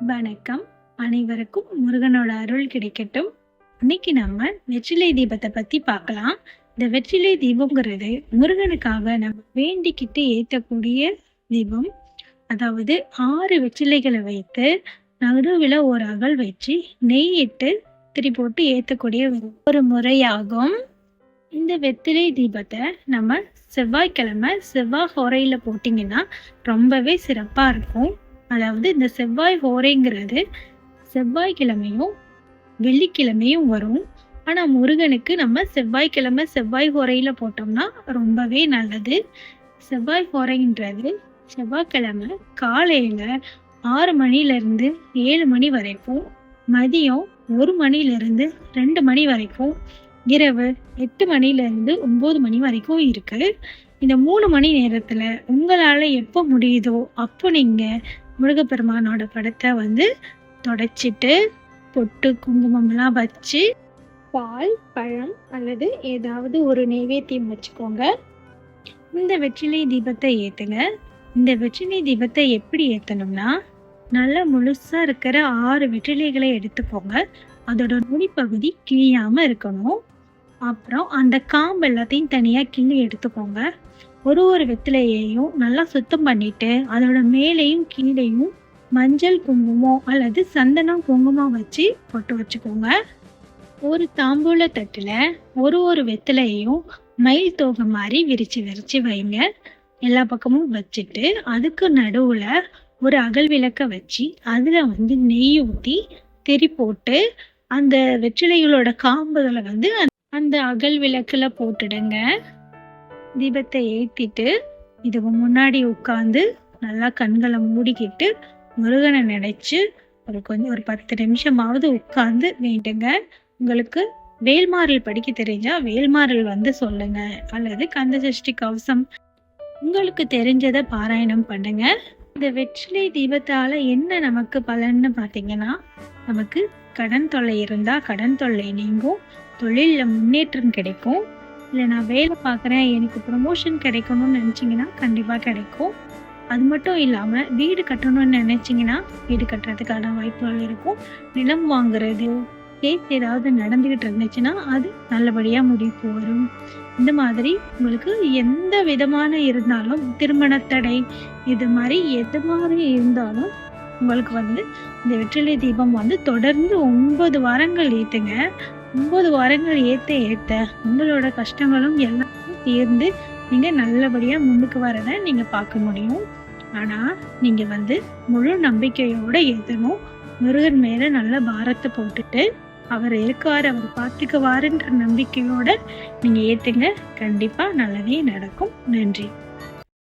வணக்கம். அனைவருக்கும் முருகனோட அருள் கிடைக்கட்டும். இன்னைக்கு நம்ம வெற்றிலை தீபத்தை பத்தி பார்க்கலாம். இந்த வெற்றிலை தீபம்ங்கிறது முருகனுக்காக நம்ம வேண்டிக்கிட்டு ஏற்றக்கூடிய தீபம். அதாவது ஆறு வெற்றிலைகளை வைத்து நடுவில் ஒரு அகல் வச்சு நெய் இட்டு திரி போட்டு ஏற்றக்கூடிய ஒரு- ஒரு முறையாகும். இந்த வெற்றிலை தீபத்தை நம்ம செவ்வாய்க்கிழமை செவ்வாய் ஹோரையில் போட்டிங்கன்னா ரொம்பவே சிறப்பாக இருக்கும். அதாவது இந்த செவ்வாய் ஹோரைங்கிறது செவ்வாய்க்கிழமையும் வெள்ளிக்கிழமையும் வரும். ஆனால் முருகனுக்கு நம்ம செவ்வாய்க்கிழமை செவ்வாய் ஹோரையில் போட்டோம்னா ரொம்பவே நல்லது. செவ்வாய் ஹோரைன்றது செவ்வாய்க்கிழமை காலையில் ஆறு மணிலேருந்து ஏழு மணி வரைக்கும் மதியம் ஒரு மணிலேருந்து ரெண்டு மணி வரைக்கும் இரவு எட்டு மணிலேருந்து ஒம்பது மணி வரைக்கும் இருக்குது இந்த மூணு மணி நேரத்தில் உங்களால் எப்போ முடியுதோ அப்போ நீங்கள் முருகப்பெருமானோட படத்தை வந்து தொடச்சிட்டு பொட்டு குங்குமம்லாம் வச்சு பால் பழம் அல்லது ஏதாவது ஒரு நெய்வேத்தியம் வச்சுக்கோங்க. இந்த வெற்றிலை தீபத்தை ஏற்றுங்க இந்த வெற்றிலை தீபத்தை எப்படி ஏற்றணும்னா நல்லா முழுசாக இருக்கிற ஆறு வெற்றிலைகளை எடுத்துக்கோங்க. அதோட நுனிப்பகுதி கிழியாமல் இருக்கணும். அப்புறம் அந்த காம்பு எல்லாத்தையும் தனியாக கிள்ளி எடுத்துக்கோங்க. ஒரு ஒரு வெத்திலையையும் நல்லா சுத்தம் பண்ணிட்டு அதோட மேலேயும் கீழேயும் மஞ்சள் குங்குமம் அல்லது சந்தனம் குங்குமம் வச்சு பொட்டு வச்சுக்கோங்க. ஒரு தாம்பூல தட்டில் ஒரு ஒரு வெத்திலையையும் மயில் தோகை மாதிரி விரிச்சு விரிச்சு வைங்க. எல்லா பக்கமும் வச்சுட்டு அதுக்கு நடுவில் ஒரு அகல் விளக்கை வச்சு அதில் வந்து நெய் ஊற்றி திரி போட்டு அந்த வெற்றிலைகளோட காம்புகளை வந்து அந்த அகல் விளக்குல போட்டுடுங்க. தீபத்தை ஏற்றிட்டு இதுக்கு முன்னாடி உட்காந்து நல்லா கண்களை மூடிக்கிட்டு முருகனை நினைச்சு ஒரு கொஞ்சம் ஒரு பத்து நிமிஷமாவது உட்காந்து வேண்டுங்க. உங்களுக்கு வேல்மாறல் படிக்க தெரிஞ்சா வேல்மாறல் வந்து சொல்லுங்க. அல்லது கந்த சஷ்டி கவசம். உங்களுக்கு தெரிஞ்சதை பாராயணம் பண்ணுங்க. இந்த வெற்றிலை தீபத்தால என்ன நமக்கு பலன்னு பார்த்தீங்கன்னா நமக்கு கடன் தொல்லை இருந்தா கடன் தொல்லை நீங்கும். தொழிலில் முன்னேற்றம் கிடைக்கும். இல்லை நான் வேலை பார்க்குறேன். எனக்கு ப்ரொமோஷன் கிடைக்கணும்னு நினச்சிங்கன்னா கண்டிப்பாக கிடைக்கும். அது மட்டும் இல்லாமல் வீடு கட்டணும்னு நினச்சிங்கன்னா வீடு கட்டுறதுக்கான வாய்ப்புகள் இருக்கும். நிலம் வாங்குறது கேஸ் ஏதாவது நடந்துக்கிட்டு இருந்துச்சுன்னா அது நல்லபடியாக முடிவுக்கு வரும். இந்த மாதிரி உங்களுக்கு எந்த விதமான இருந்தாலும் திருமணத்தடை இது மாதிரி எது மாதிரி இருந்தாலும் உங்களுக்கு வந்து இந்த வெற்றிலை தீபம் வந்து தொடர்ந்து ஒன்பது வாரங்கள் ஏற்றுங்க ஒன்பது வாரங்கள் ஏற்ற ஏற்ற உங்களோட கஷ்டங்களும் எல்லாமே தீர்ந்து நீங்கள் நல்லபடியாக முன்னுக்கு வரதை நீங்கள் பார்க்க முடியும். ஆனால் நீங்கள் வந்து முழு நம்பிக்கையோடு ஏற்றணும் முருகன் மேலே நல்ல பாரத்தை போட்டுட்டு அவர் இருக்கார் அவர் பார்த்துக்குவாருன்ற நம்பிக்கையோட நீங்கள் ஏற்றுங்க கண்டிப்பாக நல்லதே நடக்கும். நன்றி.